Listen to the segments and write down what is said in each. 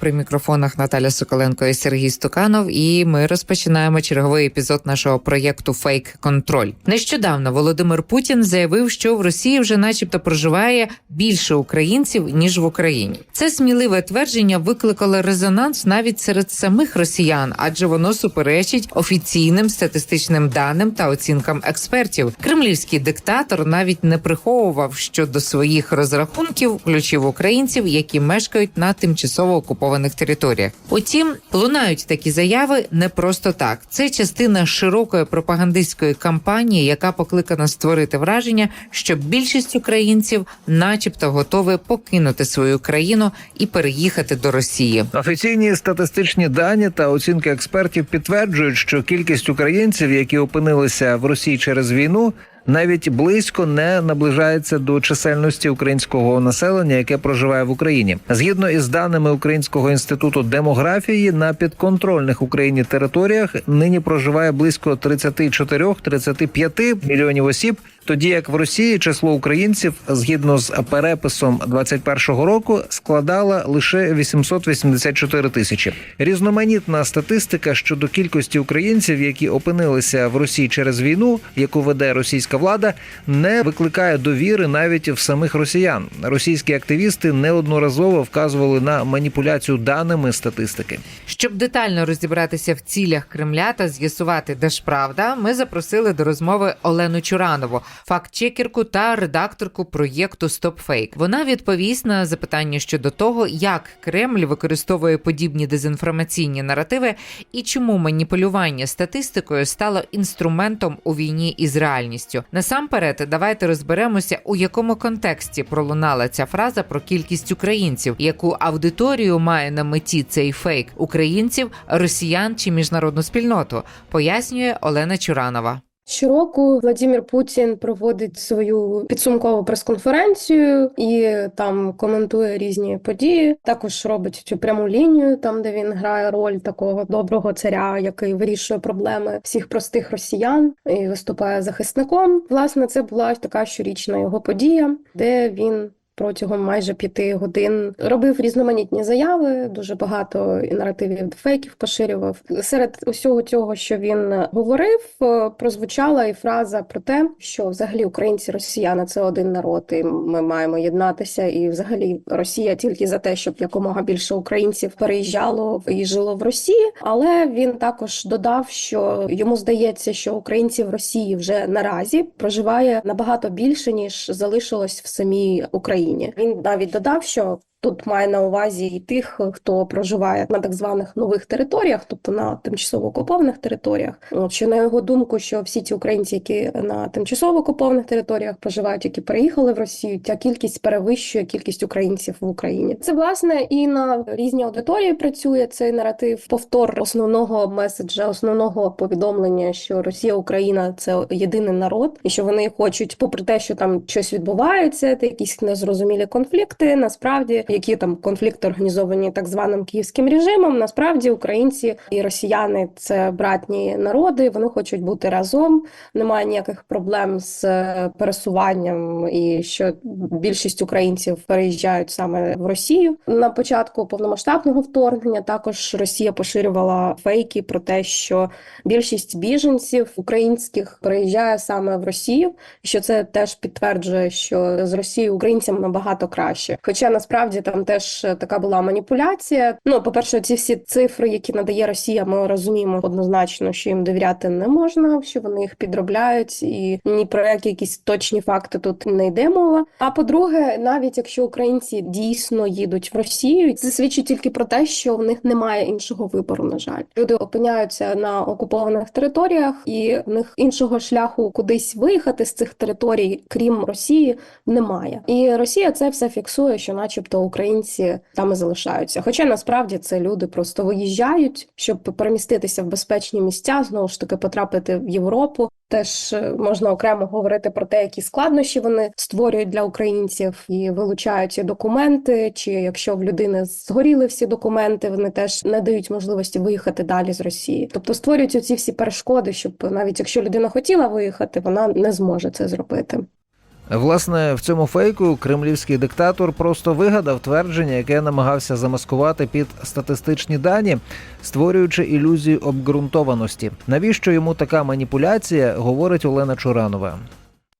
При мікрофонах Наталя Соколенко і Сергій Стуканов. І ми розпочинаємо черговий епізод нашого проєкту Фейк Контроль. Нещодавно Володимир Путін заявив, що в Росії вже, начебто, проживає більше українців ніж в Україні. Це сміливе твердження викликало резонанс навіть серед самих росіян, адже воно суперечить офіційним статистичним даним та оцінкам експертів. Кремлівський диктатор навіть не приховував, що до своїх розрахунків включив українців, які мешкають на тимчасово окупованих територіях. Утім, лунають такі заяви не просто так. Це частина широкої пропагандистської кампанії, яка покликана створити враження, що більшість українців, начебто, готові покинути свою країну і переїхати до Росії. Офіційні статистичні дані та оцінки експертів підтверджують, що кількість українців, які опинилися в Росії через війну, навіть близько не наближається до чисельності українського населення, яке проживає в Україні. Згідно із даними Українського інституту демографії, на підконтрольних Україні територіях нині проживає близько 34-35 мільйонів осіб. Тоді як в Росії число українців згідно з переписом 21-го року складала лише 884 тисячі. Різноманітна статистика щодо кількості українців, які опинилися в Росії через війну, яку веде російська влада, не викликає довіри навіть в самих росіян. Російські активісти неодноразово вказували на маніпуляцію даними статистики. Щоб детально розібратися в цілях Кремля та з'ясувати, де ж правда, ми запросили до розмови Олену Чуранову, фактчекерку та редакторку проєкту StopFake. Вона відповість на запитання щодо того, як Кремль використовує подібні дезінформаційні наративи і чому маніпулювання статистикою стало інструментом у війні із реальністю. Насамперед, давайте розберемося, у якому контексті пролунала ця фраза про кількість українців, яку аудиторію має на меті цей фейк українців, росіян чи міжнародну спільноту, пояснює Олена Чуранова. Щороку Владимир Путін проводить свою підсумкову прес-конференцію і там коментує різні події. Також робить цю пряму лінію, там де він грає роль такого доброго царя, який вирішує проблеми всіх простих росіян і виступає захисником. Власне, це була така щорічна його подія, де він. Протягом майже п'яти годин робив різноманітні заяви, дуже багато і наративів фейків поширював. Серед усього цього, що він говорив, е, прозвучала і фраза про те, що взагалі українці, росіяни це один народ, і ми маємо єднатися. І взагалі Росія тільки за те, щоб якомога більше українців переїжджало і жило в Росії. Але він також додав, що йому здається, що українців в Росії вже наразі проживає набагато більше ніж залишилось в самій Україні. Він навіть додав, що тут має на увазі і тих, хто проживає на так званих нових територіях, тобто на тимчасово окупованих територіях. От що на його думку, що всі ці українці, які на тимчасово окупованих територіях проживають, які переїхали в Росію, ця кількість перевищує кількість українців в Україні. Це власне і на різні аудиторії працює цей наратив. Повтор основного меседжа, основного повідомлення, що Росія, Україна це єдиний народ, і що вони хочуть, попри те, що там щось відбувається, якісь незрозумілі конфлікти. Насправді, які там конфлікти організовані так званим київським режимом, насправді українці і росіяни це братні народи. Вони хочуть бути разом. Немає ніяких проблем з е, пересуванням, і що більшість українців переїжджають саме в Росію. На початку повномасштабного вторгнення також Росія поширювала фейки про те, що більшість біженців українських переїжджає саме в Росію, що це теж підтверджує, що з Росією українцям набагато краще. Хоча насправді там теж така була маніпуляція. Ну, по перше, ці всі цифри, які надає Росія, ми розуміємо однозначно, що їм довіряти не можна, що вони їх підробляють, і ні про які якісь точні факти тут не йде мова. А по-друге, навіть якщо українці дійсно їдуть в Росію, це свідчить тільки про те, що в них немає іншого вибору. На жаль, люди опиняються на окупованих територіях, і в них іншого шляху кудись виїхати з цих територій, крім Росії, немає. І Росія це все фіксує, що, начебто, українці там і залишаються. Хоча насправді це люди просто виїжджають, щоб переміститися в безпечні місця, знову ж таки потрапити в Європу. Теж е, можна окремо говорити про те, які складнощі вони створюють для українців і вилучають документи. Чи якщо в людини згоріли всі документи, вони теж не дають можливості виїхати далі з Росії. Тобто створюють оці всі перешкоди, щоб навіть якщо людина хотіла виїхати, вона не зможе це зробити. Власне, в цьому фейку кремлівський диктатор просто вигадав твердження, яке намагався замаскувати під статистичні дані, створюючи ілюзію обґрунтованості. Навіщо йому така маніпуляція? говорить Олена Чуранова.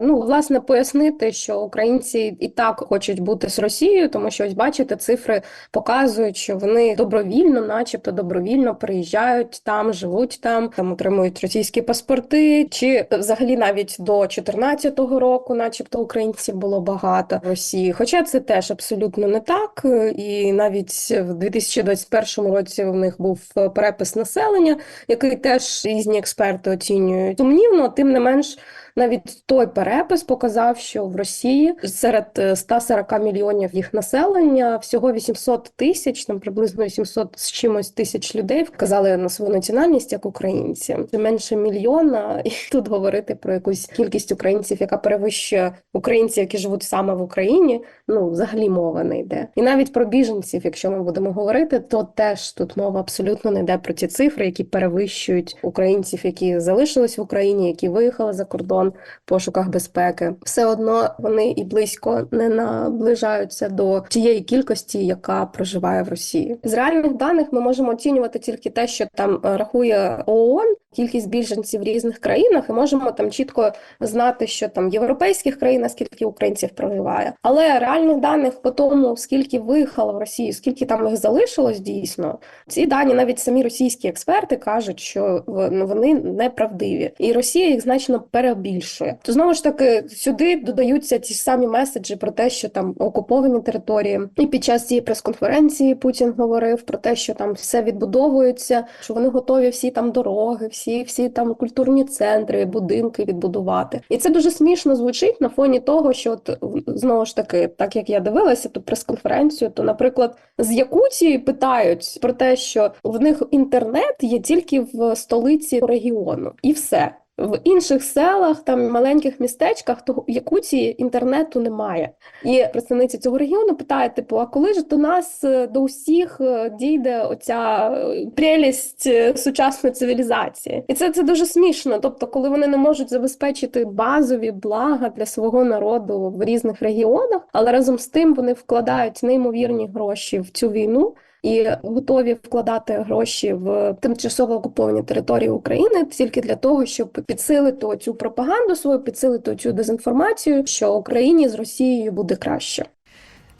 Ну, власне, пояснити, що українці і так хочуть бути з Росією, тому що ось бачите, цифри показують, що вони добровільно, начебто добровільно приїжджають там, живуть там, там отримують російські паспорти. Чи взагалі навіть до 2014 року, начебто, українців було багато в Росії. Хоча це теж абсолютно не так. І навіть в 2021 році в них був перепис населення, який теж різні експерти оцінюють сумнівно, тим не менш. Навіть той перепис показав, що в Росії серед е, 140 мільйонів їх населення всього 800 тисяч, там приблизно 800 з чимось тисяч людей вказали на свою національність як українці. Це менше мільйона, і тут говорити про якусь кількість українців, яка перевищує українців, які живуть саме в Україні. Ну взагалі мова не йде. І навіть про біженців, якщо ми будемо говорити, то теж тут мова абсолютно не йде про ті цифри, які перевищують українців, які залишились в Україні, які виїхали за кордон в пошуках безпеки, все одно вони і близько не наближаються до тієї кількості, яка проживає в Росії. З реальних даних ми можемо оцінювати тільки те, що там е, рахує ООН, кількість біженців в різних країнах, і можемо там чітко знати, що там європейських країнах скільки українців проживає. Але реальних даних по тому, скільки виїхало в Росію, скільки там їх залишилось дійсно, ці дані навіть самі російські експерти кажуть, що вони неправдиві, і Росія їх значно перебільшує. То знову ж таки сюди додаються ті самі меседжі про те, що там окуповані території, і під час цієї прес-конференції Путін говорив про те, що там все відбудовується, що вони готові всі там дороги, всі, всі там культурні центри, будинки відбудувати. І це дуже смішно звучить на фоні того, що от знову ж таки, так як я дивилася ту прес-конференцію, то, наприклад, з Якутії питають про те, що в них інтернет є тільки в столиці регіону, і все. В інших селах, там маленьких містечках, то в Якутії інтернету немає. І представниця цього регіону питає: типу, а коли ж до нас е, до усіх е, дійде оця е, прелість сучасної цивілізації? І це, це дуже смішно. Тобто, коли вони не можуть забезпечити базові блага для свого народу в різних регіонах, але разом з тим вони вкладають неймовірні гроші в цю війну і готові вкладати гроші в тимчасово окуповані території України тільки для того, щоб підсилити цю пропаганду свою, підсилити цю дезінформацію, що Україні з Росією буде краще.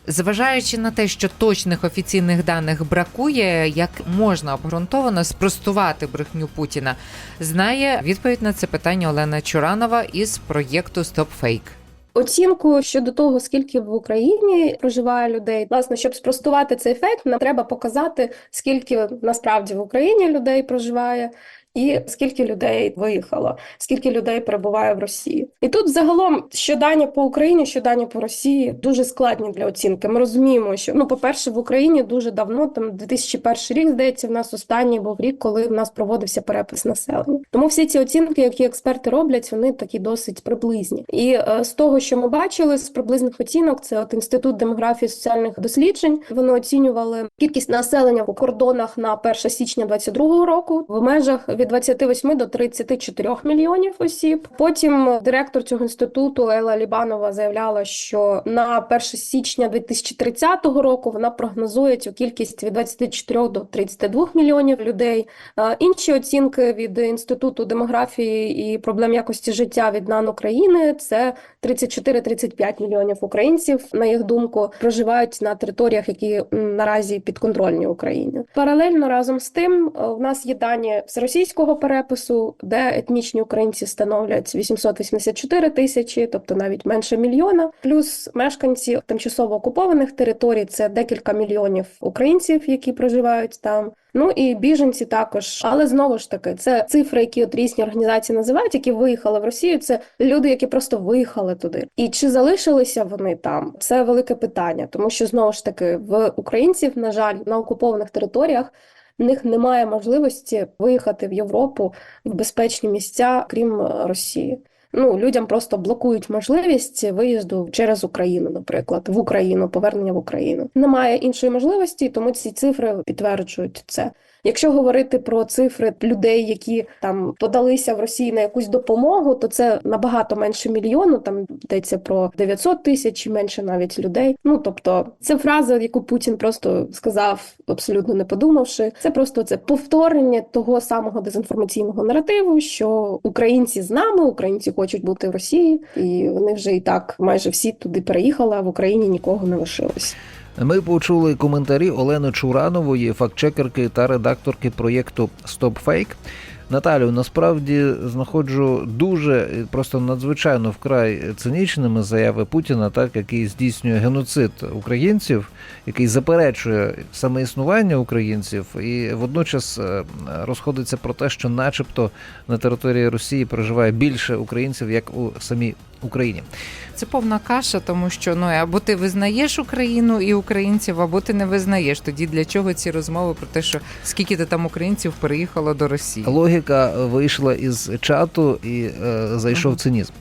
Зважаючи на те, що точних офіційних даних бракує, як можна обґрунтовано спростувати брехню Путіна, знає відповідь на це питання Олена Чуранова із проєкту StopFake. Оцінку щодо того, скільки в Україні проживає людей, власне, щоб спростувати цей фейк, нам треба показати, скільки насправді в Україні людей проживає. І скільки людей виїхало, скільки людей перебуває в Росії, і тут загалом що дані по Україні, що дані по Росії дуже складні для оцінки. Ми розуміємо, що ну, по-перше, в Україні дуже давно, там 2001 рік, здається, в нас останній був рік, коли в нас проводився перепис населення. Тому всі ці оцінки, які експерти роблять, вони такі досить приблизні. І е, з того, що ми бачили з приблизних оцінок, це от інститут демографії соціальних досліджень. Вони оцінювали кількість населення в кордонах на 1 січня 2022 року в межах від 28 до 34 мільйонів осіб. Потім директор цього інституту Ела Лібанова заявляла, що на 1 січня 2030 року вона прогнозує цю кількість від 24 до 32 мільйонів людей. Інші оцінки від інституту демографії і проблем якості життя від НАН України це 34-35 мільйонів українців, на їх думку, проживають на територіях, які наразі підконтрольні Україні. Паралельно разом з тим, в нас є дані з російської російського перепису, де етнічні українці становлять 884 тисячі, тобто навіть менше мільйона. Плюс мешканці тимчасово окупованих територій це декілька мільйонів українців, які проживають там. Ну і біженці також, але знову ж таки, це цифри, які от різні організації називають, які виїхали в Росію. Це люди, які просто виїхали туди. І чи залишилися вони там? Це велике питання, тому що знову ж таки в українців, на жаль, на окупованих територіях. В них немає можливості виїхати в Європу в безпечні місця, крім е, Росії. Ну людям просто блокують можливість виїзду через Україну, наприклад, в Україну, повернення в Україну. Немає іншої можливості, тому ці цифри підтверджують це. Якщо говорити про цифри людей, які там подалися в Росії на якусь допомогу, то це набагато менше мільйону. Там йдеться про 900 тисяч і менше навіть людей. Ну тобто, це фраза, яку Путін просто сказав, абсолютно не подумавши. Це просто це повторення того самого дезінформаційного наративу, що українці з нами, українці хочуть бути в Росії, і вони вже і так майже всі туди переїхали. А в Україні нікого не лишилось. Ми почули коментарі Олени Чуранової, фактчекерки та редакторки проєкту StopFake. Наталю, насправді знаходжу дуже е, просто надзвичайно вкрай цинічними заяви Путіна, так який здійснює геноцид українців, який заперечує саме існування українців, і водночас е, розходиться про те, що, начебто, на території Росії проживає більше українців, як у самій Україні. Це повна каша, тому що ну або ти визнаєш Україну і українців, або ти не визнаєш. Тоді для чого ці розмови про те, що скільки ти там українців переїхало до Росії? Логіка вийшла із чату і е, зайшов цинізм.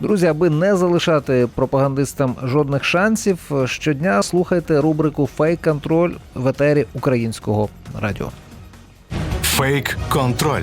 Друзі, аби не залишати пропагандистам жодних шансів, щодня слухайте рубрику Фейк-контроль в етері українського радіо. Фейк контроль.